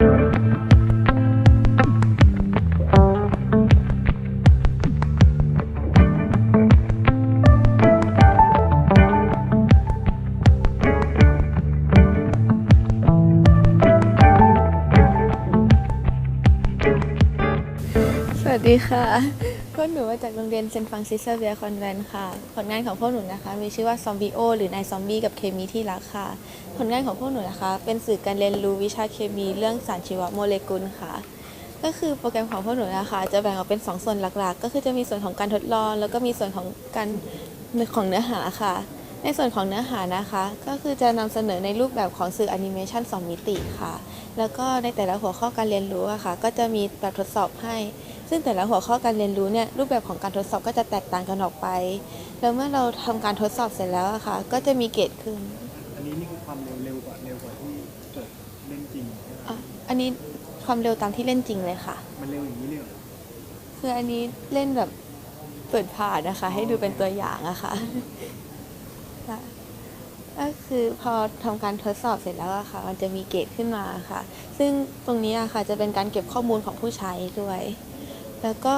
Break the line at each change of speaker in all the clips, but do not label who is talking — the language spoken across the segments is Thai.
สวัสดีค่ะ พวกหนูมาจากโรงเรียนเซนฟรังซิสเซเวียคอนแวนต์ค่ะ ผลงานของพวกหนูนะคะ มีชื่อว่าซอมบิโอหรือนายซอมบี้กับเคมีที่รักค่ะ ผลงานของพวกหนูนะคะ เป็นสื่อการเรียนรู้วิชาเคมีเรื่องสารชีวโมเลกุลค่ะ ก็คือโปรแกรมของพวกหนูนะคะ จะแบ่งออกเป็นสองส่วนหลักๆ ก็คือจะมีส่วนของการทดลอง แล้วก็มีส่วนของการของเนื้อหาค่ะ ในส่วนของเนื้อหานะคะ ก็คือจะนำเสนอในรูปแบบของสื่อแอนิเมชัน2มิติค่ะ แล้วก็ในแต่ละหัวข้อการเรียนรู้อะค่ะ ก็จะมีแบบทดสอบให้ ซึ่งแต่ละหัวข้อการเรียนรู้เนี่ยรูปแบบของการทดสอบก็จะแตกต่างกันออกไป แล้วเมื่อเราทำการทดสอบเสร็จแล้วอะค่ะ ก็จะมีเกรดขึ้น
อันนี้นี่คือความเร็วเร็วกว่าเร็วกว่าที่เกิดเล่นจริงใช่ไหม
อะอันนี้ความเร็วตามที่เล่นจริงเลยค่ะ
มันเร็วอย่างนี้เลยเหรอ
คืออันนี้เล่นแบบเปิดผ่านนะคะ ให้ดูเป็นตัวอย่างอะค่ะค่ะก็คือพอทำการทดสอบเสร็จแล้วอะค่ะ มันจะมีเกรดขึ้นมาค่ะ ซึ่งตรงนี้อะค่ะจะเป็นการเก็บข้อมูลของผู้ใช้ด้วย แล้วก็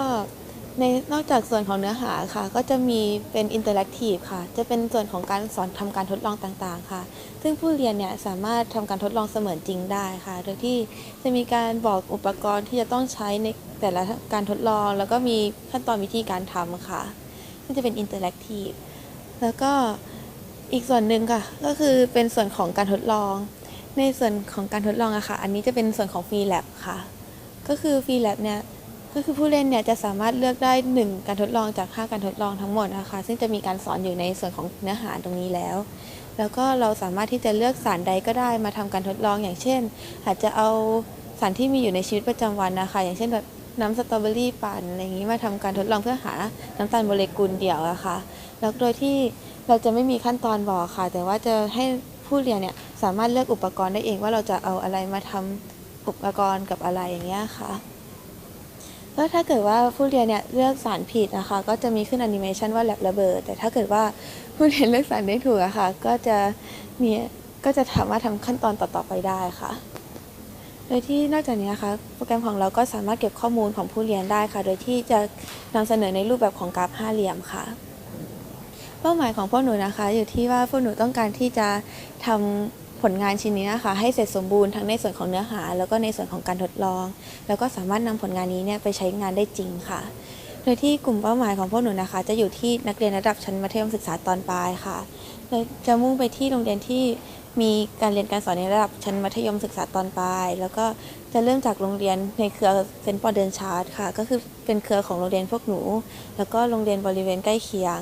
ในนอกจากส่วนของเนื้อหาค่ะ ก็จะมีเป็นอินเตอร์แอคทีฟค่ะ จะเป็นส่วนของการสอนทำการทดลองต่างๆค่ะ ซึ่งผู้เรียนเนี่ยสามารถทำการทดลองเสมือนจริงได้ค่ะ โดยที่จะมีการบอกอุปกรณ์ที่จะต้องใช้ในแต่ละการทดลอง แล้วก็มีขั้นตอนวิธีการทำค่ะซึ่งจะเป็นอินเตอร์แอคทีฟแล้วก็อีกส่วนหนึ่งค่ะ ก็คือเป็นส่วนของการทดลอง ในส่วนของการทดลองอะค่ะ อันนี้จะเป็นส่วนของฟรีแลบค่ะ ก็คือฟรีแลบเนี่ย ก็คือผู้เล่นเนี่ยจะสามารถเลือกได้ 1 การทดลองจาก 5 การทดลองทั้งหมดนะคะ ซึ่งจะมีการสอนอยู่ในส่วนของเนื้อหาตรงนี้แล้ว แล้วก็เราสามารถที่จะเลือกสารใดก็ได้มาทำการทดลองอย่างเช่น อาจจะเอาสารที่มีอยู่ในชีวิตประจำวันนะคะ อย่างเช่นแบบน้ำสตรอเบอรี่ปั่นอะไรอย่างนี้มาทำการทดลองเพื่อหาน้ำตาลโมเลกุลเดี่ยวอะคะ แล้วโดยที่เราจะไม่มีขั้นตอนบอกค่ะ แต่ว่าจะให้ผู้เรียนเนี่ยสามารถเลือกอุปกรณ์ได้เองว่าเราจะเอาอะไรมาทำอุปกรณ์กับอะไรอย่างเงี้ยค่ะ แล้วถ้าเกิดว่าผู้เรียนเนี่ยเลือกสารผิดนะคะ ก็จะมีขึ้นแอนิเมชันว่าแลบระเบิด แต่ถ้าเกิดว่าผู้เรียนเลือกสารได้ถูกอะค่ะ ก็จะมีก็จะสามารถทำขั้นตอนต่อๆไปได้ค่ะโดยที่นอกจากนี้นะคะโปรแกรมของเราก็สามารถเก็บข้อมูลของผู้เรียนได้ค่ะ โดยที่จะนำเสนอในรูปแบบของกราฟห้าเหลี่ยมค่ะ เป้าหมายของพวกหนูนะคะ อยู่ที่ว่าพวกหนูต้องการที่จะทำ ผลงานชิ้นนี้นะคะให้เสร็จสมบูรณ์ทั้งในส่วนของเนื้อหา แล้วก็ในส่วนของการทดลอง แล้วก็สามารถนำผลงานนี้เนี่ยไปใช้งานได้จริงค่ะ โดยที่กลุ่มเป้าหมายของพวกหนูนะคะ จะอยู่ที่นักเรียนระดับชั้นมัธยมศึกษาตอนปลายค่ะโดยจะมุ่งไปที่โรงเรียนที่มีการเรียนการสอนในระดับชั้นมัธยมศึกษาตอนปลาย แล้วก็จะเริ่มจากโรงเรียนในเครือเซนต์ปอเดนชาร์ดค่ะ ก็คือเป็นเครือของโรงเรียนพวกหนู แล้วก็โรงเรียนบริเวณใกล้เคียง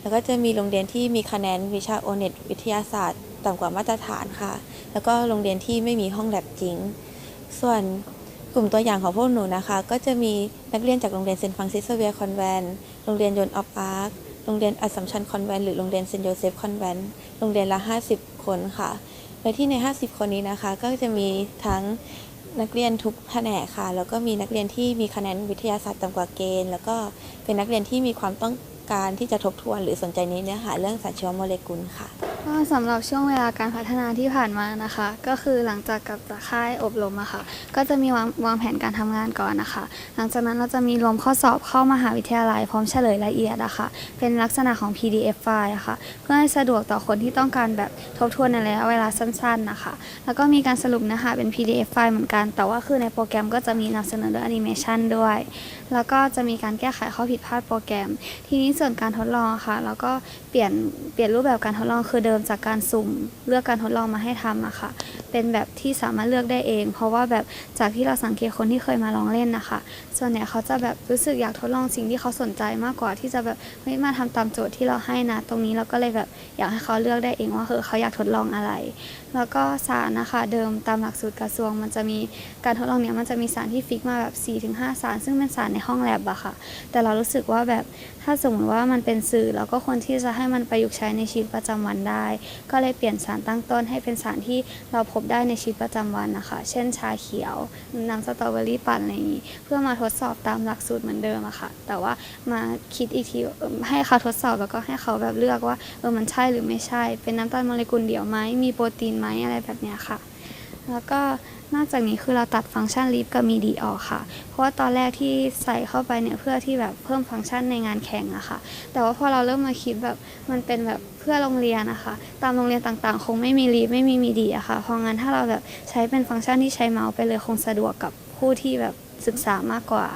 แล้วก็จะมีโรงเรียนที่มีคะแนนวิชาโอเน็ตวิทยาศาสตร์ ต่ำกว่ามาตรฐานค่ะ แล้วก็โรงเรียนที่ไม่มีห้องแลบจริง ส่วนกลุ่มตัวอย่างของพวกหนูนะคะ ก็จะมีนักเรียนจากโรงเรียนเซนฟังซิสเวียคอนแวนต์โรงเรียนยนต์ออฟอาร์คโรงเรียนอัสสัมชัญคอนแวนต์หรือโรงเรียนเซนโยเซฟคอนแวนต์โรงเรียนละ 50 คนค่ะโดยที่ใน 50 คนนี้นะคะ ก็จะมีทั้งนักเรียนทุกแผนกค่ะ แล้วก็มีนักเรียนที่มีคะแนนวิทยาศาสตร์ต่ำกว่าเกณฑ์ แล้วก็เป็นนักเรียนที่มีความต้อง การที่จะทบทวนหรือสนใจในเนื้อหาเรื่องสารชีวโมเลกุลค่ะ
ก็สำหรับช่วงเวลาการพัฒนาที่ผ่านมานะคะ ก็คือหลังจากกลับจากค่ายอบรมอะค่ะ ก็จะมีวางวางแผนการทำงานก่อนนะคะ หลังจากนั้นเราจะมีรวมข้อสอบเข้ามหาวิทยาลัยพร้อมเฉลยละเอียดอะค่ะ เป็นลักษณะของ PDF ไฟล์อะค่ะ เพื่อให้สะดวกต่อคนที่ต้องการแบบทบทวนในระยะเวลาสั้นๆนะคะ แล้วก็มีการสรุปเนื้อหาเป็น PDF ไฟล์เหมือนกัน แต่ว่าคือในโปรแกรมก็จะมีนำเสนอด้วยแอนิเมชันด้วย แล้วก็จะมีการแก้ไขข้อผิดพลาดโปรแกรม ทีนี้ส่วนการทดลองค่ะ แล้วก็เปลี่ยนเปลี่ยนรูปแบบการทดลองคือเดิมจากการสุ่มเลือกการทดลองมาให้ทำอะค่ะ เป็นแบบที่สามารถเลือกได้เอง เพราะว่าแบบจากที่เราสังเกตคนที่เคยมาลองเล่นนะคะ ส่วนใหญ่เขาจะแบบรู้สึกอยากทดลองสิ่งที่เขาสนใจมากกว่าที่จะแบบเฮ้ยมาทำตามโจทย์ที่เราให้นะ ตรงนี้เราก็เลยแบบอยากให้เขาเลือกได้เองว่าเออเขาอยากทดลองอะไร แล้วก็สารนะคะเดิมตามหลักสูตรกระทรวง มันจะมีการทดลองเนี่ยมันจะมีสารที่ฟิกมาแบบ 4-5 สาร ซึ่งเป็นสารในห้องแลบอะค่ะ แต่เรารู้สึกว่าแบบถ้าสมมติว่ามันเป็นสื่อเราก็ควรที่จะให้มันประยุกต์ใช้ในชีวิตประจำวันได้ ก็เลยเปลี่ยนสารตั้งต้นให้เป็นสารที่เราพบได้ในชีวิตประจำวันนะคะ เช่นชาเขียวน้ำสตรอเบอรี่ปั่นอะไรอย่างนี้เพื่อมาทดสอบตามหลักสูตรเหมือนเดิมอะค่ะ แต่ว่ามาคิดอีกทีให้เขาทดสอบแล้วก็ให้เขาแบบเลือกว่าเออมันใช่หรือไม่ใช่ เป็นน้ำตาลโมเลกุลเดี่ยวไหมมีโปรตีนไหมอะไรแบบเนี้ยค่ะ แล้วก็นอกจากนี้คือเราตัดฟังก์ชันลิฟกับมีดีออกค่ะ เพราะว่าตอนแรกที่ใส่เข้าไปเนี่ยเพื่อที่แบบเพิ่มฟังก์ชันในงานแข่งอะค่ะ แต่ว่าพอเราเริ่มมาคิดแบบมันเป็นแบบเพื่อโรงเรียนนะคะตามโรงเรียนต่างๆ คงไม่มีลีฟไม่มีมีดีอะค่ะ เพราะงั้นถ้าเราแบบใช้เป็นฟังก์ชันที่ใช้เมาส์ไปเลยคงสะดวกกับผู้ที่แบบศึกษามากกว่า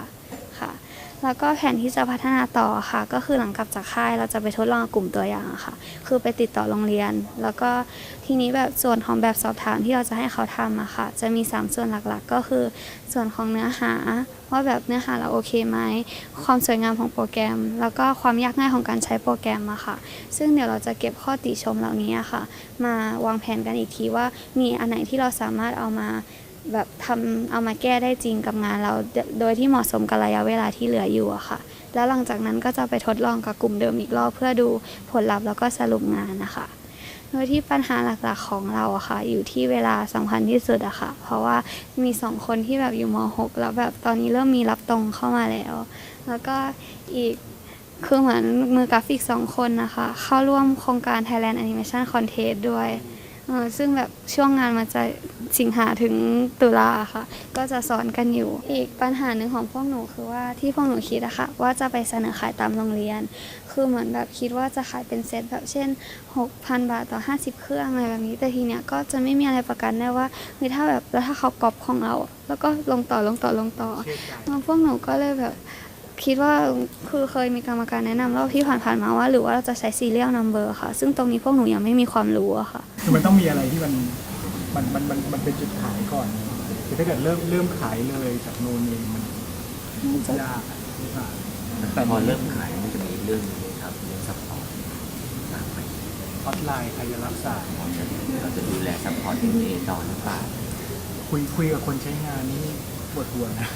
แล้วก็แผนที่จะพัฒนาต่อค่ะ ก็คือหลังกลับจากค่ายเราจะไปทดลองกลุ่มตัวอย่างค่ะ คือไปติดต่อโรงเรียน แล้วก็ทีนี้แบบส่วนของแบบสอบถามที่เราจะให้เขาทำอะค่ะ จะมี 3 ส่วนหลักๆ ก็คือ ส่วนของเนื้อหา ว่าแบบเนื้อหาเราโอเคไหม ความสวยงามของโปรแกรม แล้วก็ความยากง่ายของการใช้โปรแกรมอะค่ะ ซึ่งเดี๋ยวเราจะเก็บข้อติชมเหล่านี้ค่ะ มาวางแผนกันอีกทีว่ามีอันไหนที่เราสามารถเอามา แบบทำเอามาแก้ได้จริงกับงานเราโดยที่เหมาะสมกับระยะเวลาที่เหลืออยู่อะค่ะ แล้วหลังจากนั้นก็จะไปทดลองกับกลุ่มเดิมอีกรอบเพื่อดูผลลัพธ์แล้วก็สรุปงานนะคะ โดยที่ปัญหาหลักๆของเราอะค่ะ อยู่ที่เวลาสำคัญที่สุดอะค่ะ เพราะว่ามีสองคนที่แบบอยู่ม .6 แล้วแบบตอนนี้เริ่มมีรับตรงเข้ามาแล้ว แล้วก็อีกคือเหมือนมือกราฟิกสองคนนะคะ เข้าร่วมโครงการ Thailand Animation Contest ด้วย ซึ่งแบบช่วงงานมันจะสิงหาถึงตุลาค่ะ ก็จะสอนกันอยู่ อีกปัญหาหนึ่งของพวกหนูคือว่าที่พวกหนูคิดอะค่ะ ว่าจะไปเสนอขายตามโรงเรียน คือเหมือนแบบคิดว่าจะขายเป็นเซตแบบเช่น 6,000 บาทต่อ 50 เครื่องอะไรแบบนี้ แต่ทีเนี้ยก็จะไม่มีอะไรประกันได้ว่าเฮ้ยถ้าแบบแล้วถ้าเขาก๊อปของเรา แล้วก็ลงต่อลงต่อลงต่อ
เชื่อใจ
แล้วพวกหนูก็เลยแบบ คิดว่าคือเคยมีกรรมการแนะนำรอบที่ผ่านๆมาว่า หรือว่าเราจะใช้ serial number ค่ะ ซึ่งตรงนี้พวกหนูยังไม่มีความรู้อะค่ะ
คือมันต้องมีอะไรที่มันมันมันมันมันเป็นจุดขายก่อนคือถ้าเกิดเริ่มเริ่มขายเลยจากโนนเองมันยากอะหรือเปล่า
แต่พอเริ่มขายมันจะมีเรื่องหนึงครับเรื่องซัพพอร์ตตามไป
ฮอตไลน์ใครจะรับสาย
เราจะดูแลซัพพอร์ตเอต่อหรือเปล่า
คุยคุยกับคนใช้งานนี่ปวดหัวนะ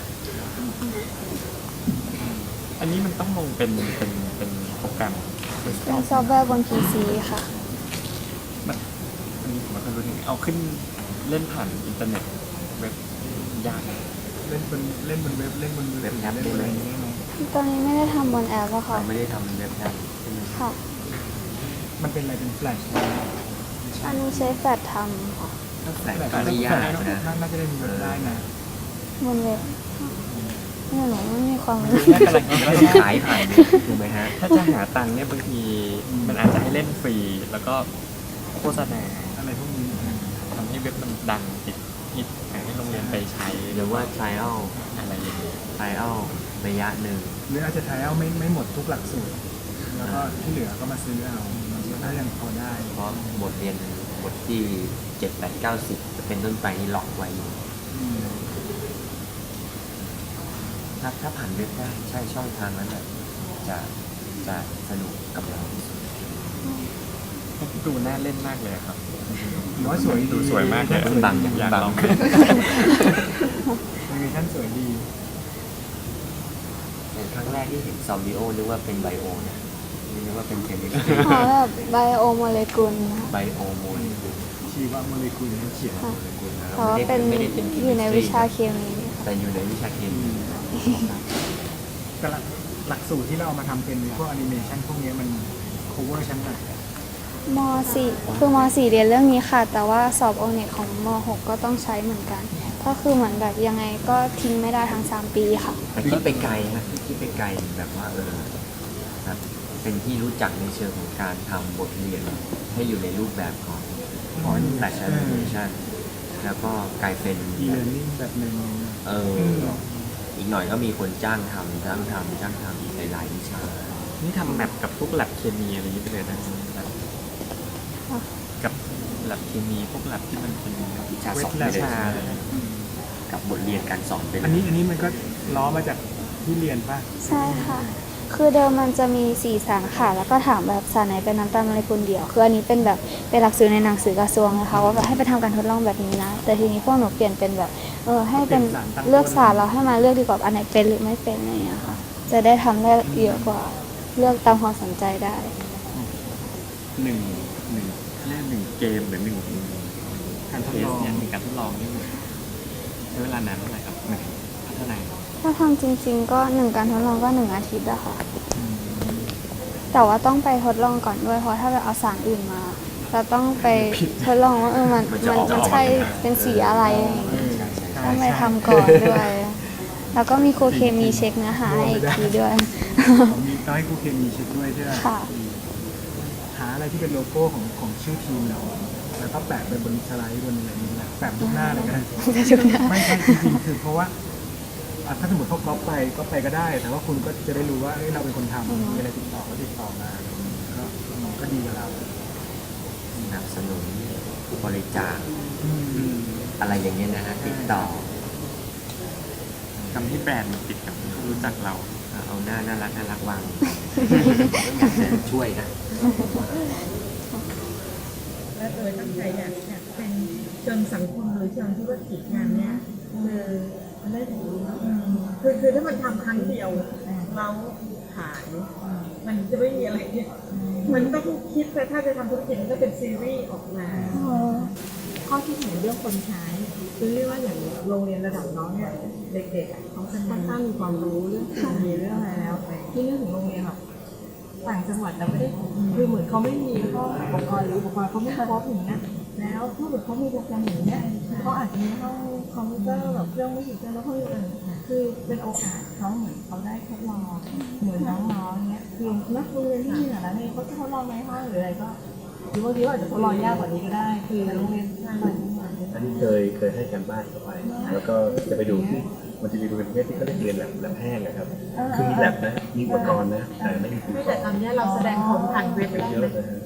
อันนี้มันต้องลงเป็นเป็นเป็นโปรแกรม
เป็นซอฟต์แวร์บน PC ค่ะ
มันอันนี้ผมไม่เคยรู้ถึงเอาขึ้นเล่นผ่านอินเทอร์เน็ตเว็บยากนะ
เล่นบนเล่นบนเว็บเล่นบนมือถือเล่นบนอะไรอย่างเงี้ยไหม
ตอนนี้ไม่ได้ทำบนแอปอะค่ะ
เราไม่ได้ทำเว็บแอปใช่ไหม
ค่ะ
มันเป็นอะไรเป็นแฟลช
อันนี้ใช้แฟลชทำค่ะ
ถ้าแฝง
แต่
ก็
ถ้า
ไม่
แฟ
ยาก
ลช
นะ
น่าจะได้มีเว็บได้นะ
บนเว็บ เนี่ยหนูไม่มีความรู้
ไม่เป็นไร
เราต้องขายผ่านเนี่ยถูกไหมฮะ
ถ้าจะหาตังค์เนี่ยบางทีมันอาจจะให้เล่นฟรี แล้วก็โฆษณา
อะไรพวกนี้
ทำให้เว็บมันดังติดฮิตให้โรงเรียนไปใช้
หรือว่า trial
อะไรอย่างเงี้ย
trial ระยะหนึ่ง
หรืออาจจะทายเอาไม่ไม่หมดทุกหลักสูตร แล้วก็ที่เหลือก็มาซื้อเอาถ้ายังพอได้
เพราะบทเรียนบทที่เจ็ดแปดเก้าสิบจะเป็นต้นไปนี่ล็อกไว้อยู่
อืม
ถ้าถ้าผ่านเว็บได้ใช่ช่องทางนั้นแหละจะจะสนุกกับเราที่สุด
ดูน่าเล่นมากเลยครับ
หรือว่าสวยดี
ดูสวยมากเลย
มันบัง
อยาก
บัง
ลอง
แอนิเมชั่นสวยดี
เป็นครั้งแรกที่เห็นซอมบิโอนึกว่าเป็นไบโอนะไม่นึกว่าเป็นเคมี
ขอแบบไบโอโมเลกุลค่ะ
ไบโอโมเลกุล
ชีวโมเลกุลเขาเขียน
ค่ะ
โมเลกุลนะ
เพราะว่าเป็น
ไม่ได้เป็น
อยู่ในวิชา
เค
เคมีค่ะ
แต่อยู่ในวิชาเคมี
ก็หลักหลักสูตรที่เราเอามาทำเป็นพวกแอนิเมชันพวกนี้มัน cover ชั้นไหน
ม .4 คือม .4 เรียนเรื่องนี้ค่ะ แต่ว่าสอบโอเน็ตของม .6 ก็ต้องใช้เหมือนกัน ก็คือเหมือนแบบยังไงก็ทิ้งไม่ได้ทั้ง3ปีค่ะ
แต่คิดไปไกลครับคิดไปไกลแบบว่าเออครับเป็นที่รู้จักในเชิงของการทำบทเรียน ให้อยู่ในรูปแบบของของแฟชั่นแอนิเมชันแล้วก็กลายเป็น
e-learning แบบหนึ่ง
เออ อีกหน่อยก็มีคนจ้างทำจ้างทำจ้างทำอีกหลายๆวิชา
นี่ทำแมปกับพวกแลบเคมีอะไรอย่างนี้ไปเลยนะแบบ
ค่ะ
กับแลบเคมีพวกแลบที่มันเป็น
วิชา
เว
ส
ท
อน
แล
ไป
บ
เลย
ชาอะไรอย่างเงี้ย
กับบทเรียนการสอนไปเลย
อันนี้อันนี้มันก็ล้อมาจากที่เรียนป่ะ
ใช่ค่ะ คือเดิมมันจะมีสี่สารค่ะ แล้วก็ถามแบบสารไหนเป็นน้ำตาลโมเลกุลเดียว คืออันนี้เป็นแบบเป็นหลักสูตรในหนังสือกระทรวงนะคะว่าแบบให้ไปทำการทดลองแบบนี้นะ แต่ทีนี้พวกหนูเปลี่ยนเป็นแบบเออให้เป็น
เปลี่ยนสารตั้งต้น
เลือกสารเราให้มาเลือกดีกว่าอันไหนเป็นหรือไม่เป็นอะไรอย่างเงี้ยค่ะ จะได้ทำได้เยอะกว่าเลือกตามความสนใจได้
หนึ่งหนึ่งเรียกหนึ่งเกมหรือหนึ่ง
การทด
เท
ล
ส
อง
เนี่ยหนึ่งการทดลองนี่ใช้เวลานานเท่าไหร่ครับหนึ่งพัฒนา
ถ้าทำจริง ๆ ก็หนึ่งการทดลองก็หนึ่งอาทิตย์อะค่ะ แต่ว่าต้องไปทดลองก่อนด้วย เพราะถ้าแบบเอาสารอื่นมาเราต้องไปทดลองว่าเออมัน
มัน
มัน
จะออก
มัน
มา
ใช่
ยังไง
เป็นสีอะไร
ใช่
ต้องไป
ใช่
ทำก่อนด้วย แล้วก็มีครูเคมีเช็คเนื้อหาให้อีกทีด้วย
ผมมีต้องให้ครูเคมีเช็คด้วยใช่ไหม
ค่ะ
หาอะไรที่เป็นโลโก้ของของชื่อทีมเราแล้วก็แปะไปบนสไลด์บนอะไรนี้นะแปะบนหน้าเลยกัน
จะดูนะ
ไม่ใช่จริงๆคือเพราะว่า อะถ้าสมมติเขาก๊อปไปก็ไปก็ได้ แต่ว่าคุณก็จะได้รู้ว่าเอ้ยเราเป็นคนทำมีอะไรติดต่อก็ติดต่อมาก็ก็ดีกับเรา
สนับสนุนบริจาคอะไรอย่างเงี้ยนะฮะติดต่อ
ทำให้แบรนด์มันติดกับคนที่รู้จักเรา
เอาหน้าน่ารักน่ารักวางอยากจะช่วยนะ
และโดยตั้งใจอยากอยากเป็นเชิงสังคมหรือเชิงธุรกิจงานเนี้ยคือ มันได้ถึงอืมคือคือถ้ามันทำครั้งเดียวเราขาย มันจะไม่มีอะไรเนี่ยมันต้องคิดแต่ถ้าจะทำธุรกิจมันก็เป็นซีรีส์ออกมา ข้อที่เห็นเรื่องคนใช้คือเรียกว่าอย่างโรงเรียนระดับน้องเนี่ยเด็กๆอะเขาจะค่อนข้างมีความรู้เรื่องเคมีเรื่องอะไรแล้วที่นึกถึงโรงเรียนแบบต่างจังหวัดเราไม่ได้คือเหมือนเขาไม่มีห้องอุปกรณ์หรืออุปกรณ์เขาไม่ครบอย่างเงี้ยแล้วถ้าเกิดเขามีโปรแกรมอย่างเงี้ยเขาอาจจะมีห้องค อมพิวเตอร์แบบเครื่องมือถือแล้วห้องอื่นคือเป็นโอกาสเขาเหมือนเขาได้ทดลองเหมือนน้องๆเนี้ยคือนักโรงเรียนที่มีหลายๆเนี่ยเขาจะทดลองในห้องหรืออะไรก็หรือบางทีก็อาจจะทดลองยากกว่านี้ก็ได้ คือโรงเรียนใช่ไหม
อันนี้เคยเคยให้การบ้านเข้าไป แล้วก็จะไปดูที่มันจะมีประเภทที่เขาเรียกเรียนแลบแลบแห้งนะครับ คือมีแลบนะ มีอุปกรณ์นะ แต่ไม่มีอุป
ไม่
ก
แต่
รณ์
ตอนนี้เราแสดงผลผ่านเว็บไป
เย
เล
อะ
ย
นะฮะ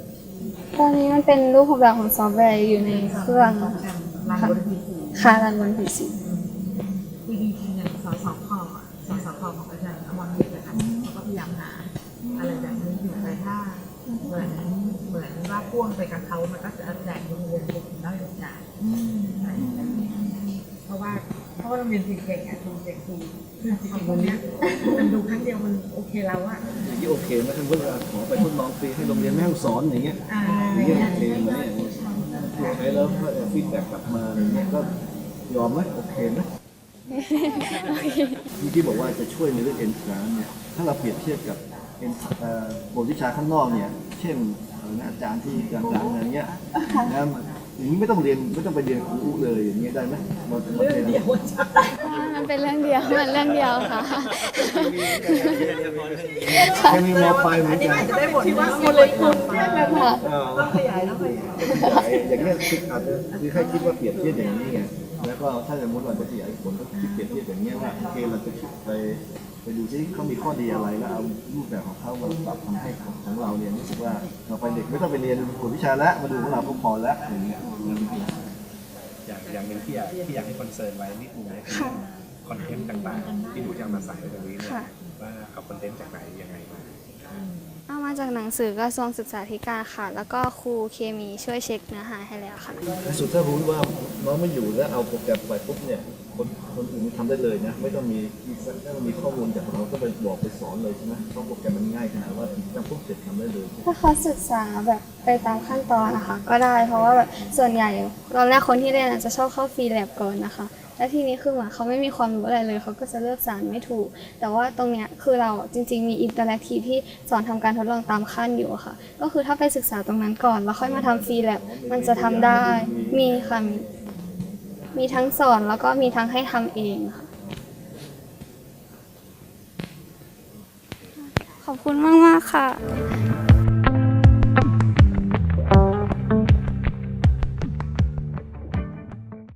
ตอนนี้มันเป็นรูปแบบของซอฟต์แวร์อยู่ในเครื่อง
รันบนพีซี
ค่ะรันบนพีซี
คือจริงๆอย่างสสพอะสสพของอาจารย์อมรวิทย์นะคะเขาก็พยายามหาอะไรแบบนี้อยู่แต่ถ้าเหมือนเหมือนว่าพ่วงไปกับเขามันก็จะแจกโรงเรียนเด็กน้อยโอกาสอะไรแบบนี้เพราะว่าเพราะว่าโรงเรียนเก่งๆอะครูเด็กครูคืองๆวันนี้มันดูครั้งเดียวมันโอเคแล้วอะ
ที่โอเคไหมท่านผู้ว่าขอไปทดลองฟรีให้โรงเรียนแม่ฮ่องสอนอย่างเงี้ย
อ
ย่างเงี้ย ช้แล้วก็ฟีดแบ็กกลับมาอย่างเงี้ยก็ยอมไหมโอเคไหมที่ที่บอกว่าจะช่วยในเรื่องเอ็นทรานเนี่ยถ้าเราเปรียบเทียบกับเอ็นเอ่อบทวิชาข้างนอกเนี่ย เช่นเอ่ออาจารย์ที่ดังๆอย่างเงี้ยนะอย่างนี้ไม่ต้องเรียนไม่ต้องไปเรียนครูเลยอย่างเงี้ยได้ไหมมันมันเป็น
เดี๋ยวจะ
มันเป็นเรื่องเดียวมันเรื่องเดียวค่ะ
แค่มีมอปลายเหมือนกัน
ได้หมดที่ว่าโมเลกุลแค่นั้น
ค่ะ
ต้องขยายต้องขยาย
อย่างเงี้ยคืออาจจะคือให้คิดว่าเปรียบเทียบอย่างนี้ไงแล้วก็ถ้าสมมติเราจะขยายผลก็คิดเปรียบเทียบอย่างเงี้ยว่าโอเคเราจะคิดไปไปดูซิเขามีข้อดีอะไรแล้วเอารูปแบบของเขามาปรับทำให้ของเราเนี่ยรู้สึกว่าเราไปเด็กไม่ต้องไปเรียนกวดวิชาแล้วมาดูของเราก็พอแล้วอย่างเงี้ย
อย่างอย่างหนึ่งที่อยากที่อยากให้คอนเซิร์นไว้นิดนึงนะคือคอนเทนต์ต่างๆ ที่หนูจะเอามาใส่ไว้ตรงนี้เนี่ยว่าเอาคอนเทนต์จากไหนยังไงมา
เอามาจากหนัง สือกระทรวงศึกษาธิการค่ะ แล้วก็ครูเคมีช่วยเช็คเนื้อหาให้แล้วค่ะ
ในสุดถ้ารู้ว่าน้องไม่อยู่แล้วเอาโปรแกรมไปปุ๊บเนี่ยคนคนอื่นทำได้เลยนะไม่ต้องมีถ้ามันมีข้อมูลจากเราก็ไปบอกไปสอนเลยใช่ไหมเพราะโปรแกรมมันง่ายขนาดว่าทำปุ๊บเสร็จทำได้เลย
ถ้าเขาศึกษาแบบไปตามขั้นตอนนะคะ ก็ได้เพราะว่าแบบส่วนใหญ่ตอนแรกคนที่เรียนอาจจะชอบเข้าฟรีแลบก่อนนะคะ และทีนี้คือเหมือนเขาไม่มีความรู้อะไรเลย เขาก็จะเลือกสารไม่ถูก แต่ว่าตรงเนี้ยคือเราจริง ๆ มีอินเตอร์แอคทีฟที่สอนทำการทดลองตามขั้นอยู่ค่ะ ก็คือถ้าไปศึกษาตรงนั้นก่อน แล้วค่อยมาทำฟรีแลบมันจะทำได้ มีค่ะมีมีทั้งสอนแล้วก็มีทั้งให้ทำเองค่ะขอบคุณมากๆค่ะ